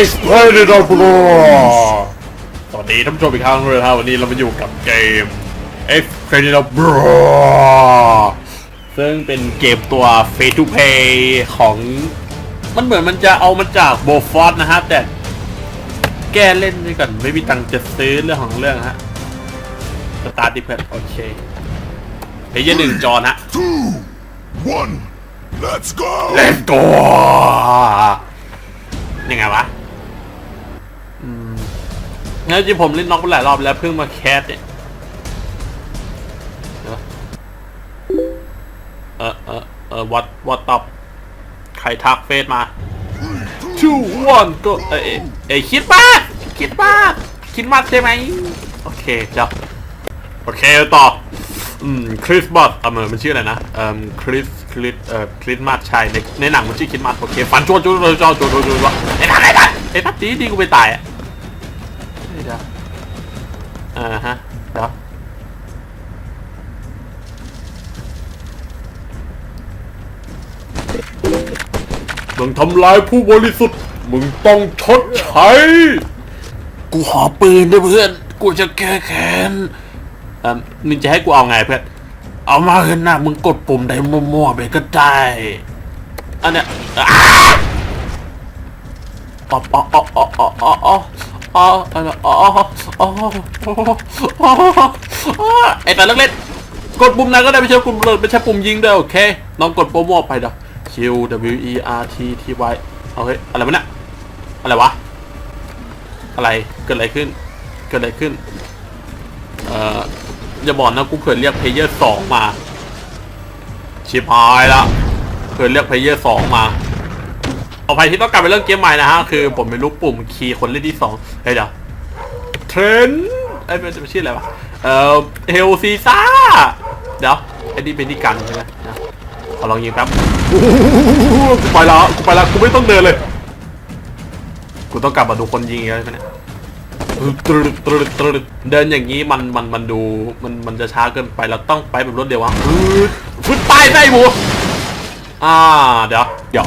Exploded on Floor สวัสดีท่านผู้ชมอีกครั้งเลยครับวันนี้เรามาอยู่กับเกม Exploded on Floor ซึ่งเป็นเกมตัว Free to Play ของมันเหมือนมันจะเอามาจากโบฟอสนะฮะ แต่แก้เล่นด้วยกันไม่มีตังค์จะซื้อเรื่องของเรื่องฮะ สตาร์ทติเพื่โอเคเฮ้ยหนึ่งจอนะ two one let's go let's go ยังไงวะ งั้นจริงผมเล่นน็อกไปหลายรอบแล้วเพิ่งมาแคสเนี่ยเออเออเออวัดวัดตอบใครทักเฟซมา two one go เออเออคิดมาคิดมาคิดมาใช่ไหมโอเคจ้ะโอเคต่ออืมคริสบอสเออมันชื่ออะไรนะเอ่อคริสคริสเอ่อคริสมาดชัยในในหนังมันชื่อคริสมาดโอเคฟันชั่วนชวนชวนชวนชวนชวนในหนังไอ้ตังไอ้ตัดดีดีกูไปตายอะี๋ยวอ่าฮะเดี๋ยวมึงทำลายผู้บริสุทธิ์ มึงต้องชดใช้กูหาปืนด้เพื่อน กูจะแก้แค้นเอ่อมึงจะให้กูเอาไงเพื่อน เอามาเห็นหน้ามึงกดปุ่มใดมั่วๆไปก็ได้อันเนี้ยอ้ออ๋ออ๋ออ๋ออ๋ออ๋อ อ๋ออ๋ออ๋อไอ้ตาเล็กเล่นกดปุ่มนั้นก็ได้ไม่ใช่ปุ่มเลิกไม่ใช่ปุ่มยิงด้วยโอเคน้องกดปุ่มทไปเด้อ Q W E R T T Y โอเคอะไรวะเนี่ยอะไรวะอะไรเกิดอะไรขึ้น เกิดอะไรขึ้นเอ่ออย่าบอกนะกูเคยเรียกเพลเยอร์สองมา ชิบหายละเคยเรียกเพลเยอร์สองมา อภัยที่ต้องกลับไปเรื่องเกมใหม่นะฮะ คือผมไม่รู้ปุ่มคีย์คนเล่นที่สองเฮ้ยเดี๋ยวเทรนไอ้เป็นจะชื่ออะไรวะ เอ่อเฮลซีซ่า เดี๋ยวไอ้นี่เป็นที่กันใช่ไหมนะขอลองยิงแป๊บกูไปแล้วกูไปแล้วกูไม่ต้องเดินเลย กูต้องกลับมาดูคนยิงอีแล้วไหเนี่ยตรึตรึตรึเดินอย่างนี้มันมันมันดูมันมันจะช้าเกินไปเราต้องไปแบบรถเดียววะฟึดตายไปไปหมูอ่าเดี๋ยวเดี๋ยว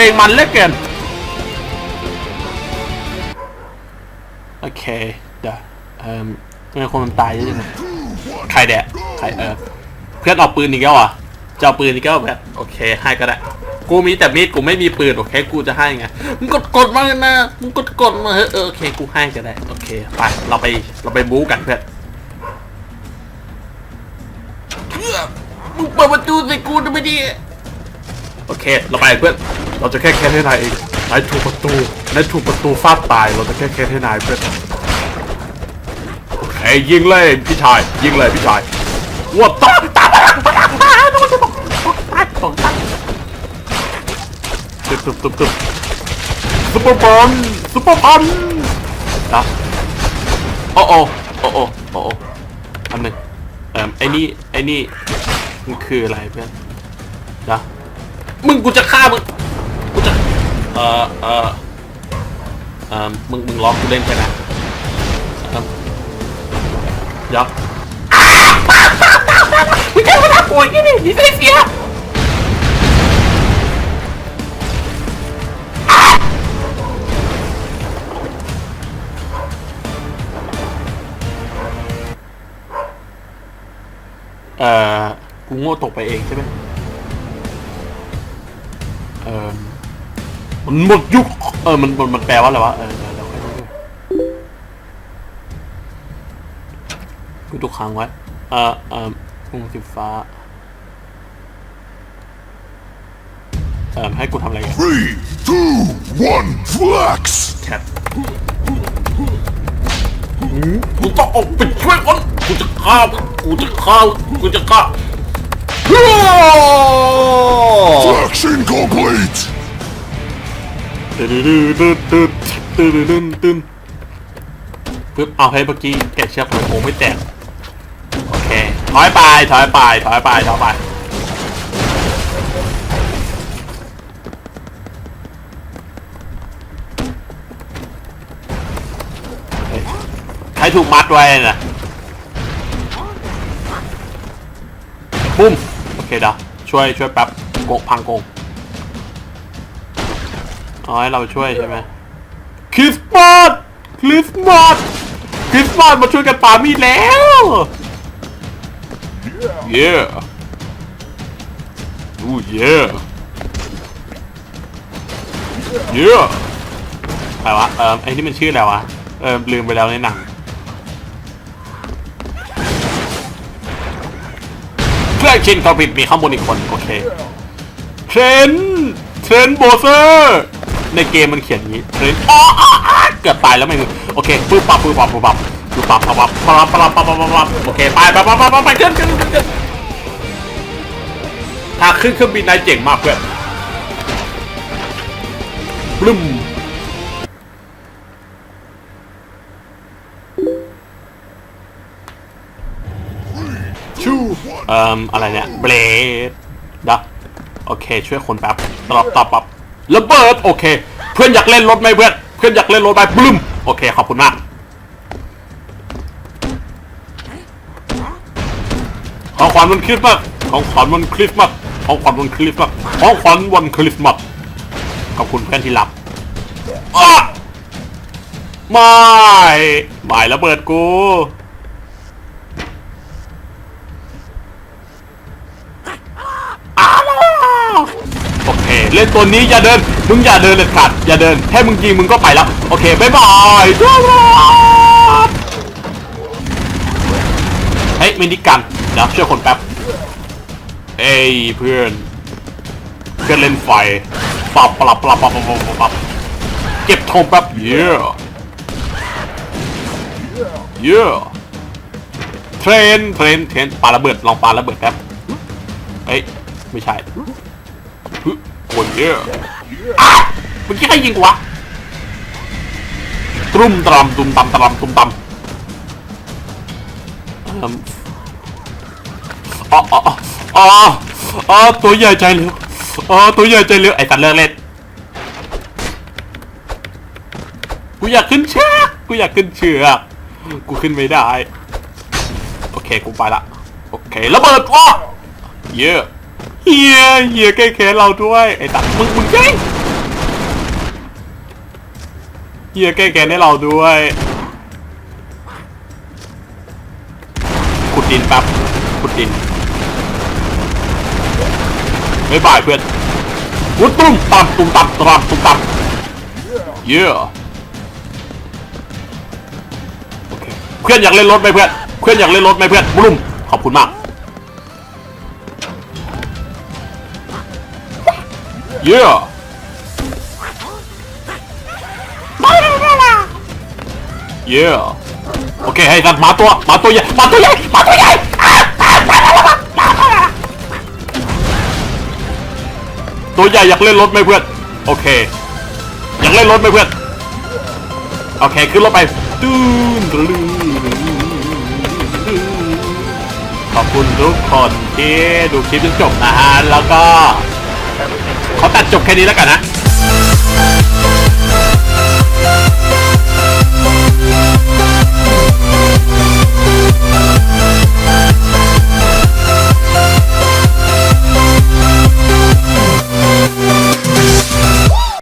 เพลงมันเลือเกิน โอเค เดี๋ยวเอ่อทำไมคนมันตายเยอะจังใครแดะใครเออเพื่อนเอาปืนอีกแล้วอะจะเอาปืนอีกแล้วแบบโอเค ให้ก็ได้ กูมีแต่มีดกูไม่มีปืนโอเค กูจะให้ไง มึงกดกดมาเลยนะ มึงกดกดมาเฮ้ยเออโอเค กูให้ก็ได้ โอเค ไป เราไป เราไปบู๊กันเพื่อนมึงเปิดประตูใส่กูทำไมดีโอเค เราไปเพื่อน เราจะแค่แค่ให้นายเองนายถูกประตูนายถูกประตูฟาดตาย เราจะแค่แค่ให้นายเพื่อนโอเคยิงเลยพี่ชาย ยิงเลยพี่ชายวัวต้องตามมาตามมาตามมาตามมาตามมาตึ๊บตึ๊บตึ๊บตึ๊บซุปเปอร์บอลซุปเปอร์บอลนะโอ้โอ้โอ้โอ้โอ้โอ้อันหนึ่งเอ่อไอ้นี่ไอ้นี่มันคืออะไรเพื่อนนะมึงกูจะฆ่ามึงกูจะ เออเออเออมึงมึงล็อกกูเล่นใช่ไหมเอิ่มยักษ์มึงแค่มาทำโวยนี่นี่นี่ได้เสียเอ่อกูโง่ตกไปเองใช่ไหมเอ่อ มันหมดยุค เออ มันมันมันแปลว่าอะไรวะ เออเดี๋ยวเดี๋ยวค่อยดูด้วยกูถูกค้งไว้ เอ่อเอ่อวงสีฟ้า เอ่อให้กูทำอะไรกัน Three, two, one, flex! แชทกูต้องออกไปช่วยคนกูจะฆ่ามึงกูจะฆ่ากูจะฆ่า Flex incomplete! ตึ๊ดตึ๊ดตึ๊ดตึ๊ดตึ๊ดตึ๊ดปึ๊บเอาให้เมื่อกี้แกะเชือกมันโค้งไม่แตกโอเคถอยไปถอยไปถอยไปถอยไปเฮ้ถูกมัดไว้นะปุ้มโอเคเดี๋ยวช่วยช่วยแป๊บโกงพังโกง อ๋อให้เราช่วยใช่ไหมคริสต์มาสคริสต์มาสคริสต์มาสมาช่วยกันปามีดแล้วเย้อู้เย้เย้อะไรวะเออไอ้นี่มันชื่ออะไรวะ เออลืมไปแล้วในหนัง เครื่องชินเขาผิดมีข้างบนอีกคน โอเค เทรน เทรนโบเซอร์ ในเกมมันเขียนอย่างนี้เทรนอ๋ออ๋ออ๋อเกือบตายแล้วไม่รู้โอเคปึ๊บปั๊บปึ๊บปั๊บปึ๊บปั๊บปึ๊บปั๊บปั๊บปั๊บปั๊บปั๊บปั๊บปั๊บปั๊บปั๊บโอเคไปไปไปไปไปไปขึ้นขึ้นขึ้นขึ้นถ้าขึ้นเครื่องบินนายเจ๋งมากเพื่อนปลึ้ม Two, เอ่ออะไรเนี่ยเบลดดักโอเคช่วยคนแป๊บตลบตอบปับ ระเบิดโอเค เพื่อนอยากเล่นรถไหมเพื่อนเพื่อนอยากเล่นรถไหมปลึ้มโอเคขอบคุณมากของขวัญวันคริสต์มาสของขวัญวันคริสต์มาสของขวัญวันคริสต์มาสของขวัญวันคริสต์มาสขอบคุณเพื่อนที่รับอ้าไม่ไม่ระเบิดกู เล่นตัวนี้อย่าเดิน มึงอย่าเดินเลยขาดอย่าเดินแค่มึงยิงมึงก็ไปแล้ว โอเคบ๊ายบายทุกคนเฮ้ยมินิกันเดี๋ยวช่วยคนแป๊บ เอ้ยเพื่อนเพื่อนเล่นไฟปับปลับปลับปับปับปับปับปับเก็บธงแป๊บเย้เย้เทรนเทรนเทรนปาระเบิดลองปาระเบิดแป๊บเฮ้ยไม่ใช่ ฮึโอ้ยเยอะอะเมื่อกี้ใครยิงกูวะตรุ่มตรำตุ่มตำตรำตุ่มตำอ๋ออ๋ออ๋ออ๋อตัวใหญ่ใจเร็วอ๋อตัวใหญ่ใจเร็วไอ้ตันเลิกเล่นกูอยากขึ้นเชือกกูอยากขึ้นเชือกกูขึ้นไม่ได้ โอเค กูไปละ โอเค ระเบิดอ้อเยอะ เฮียเฮียแก้แค้นเราด้วยไอ้ตัดมึงมึงแกล้งเฮียแก้แค้นให้เราด้วยขุดดินแป๊บขุดดินบ๊ายบายเพื่อนวุ้ตุ้มตับตุ้มตับตรับตุ้มตับเย่โอเคเพื่อนอยากเล่นรถไหมเพื่อนเพื่อนอยากเล่นรถไหมเพื่อนบุ้มขอบคุณมาก Yeah เย่โอเคให้สัตว์หมาตัวหมาตัวใหญ่หมาตัวใหญ่หมาตัวใหญ่อะอะหมาตัวใหญ่มาตัวใหญ่ตัวใหญ่อยากเล่นรถไหมเพื่อน โอเค อยากเล่นรถไหมเพื่อน โอเค ขึ้นรถไปตูนตะลือขอบคุณทุกคนที่ดูคลิปจนจบนะฮะ แล้วก็ จบแค่นี้แล้วกันนะ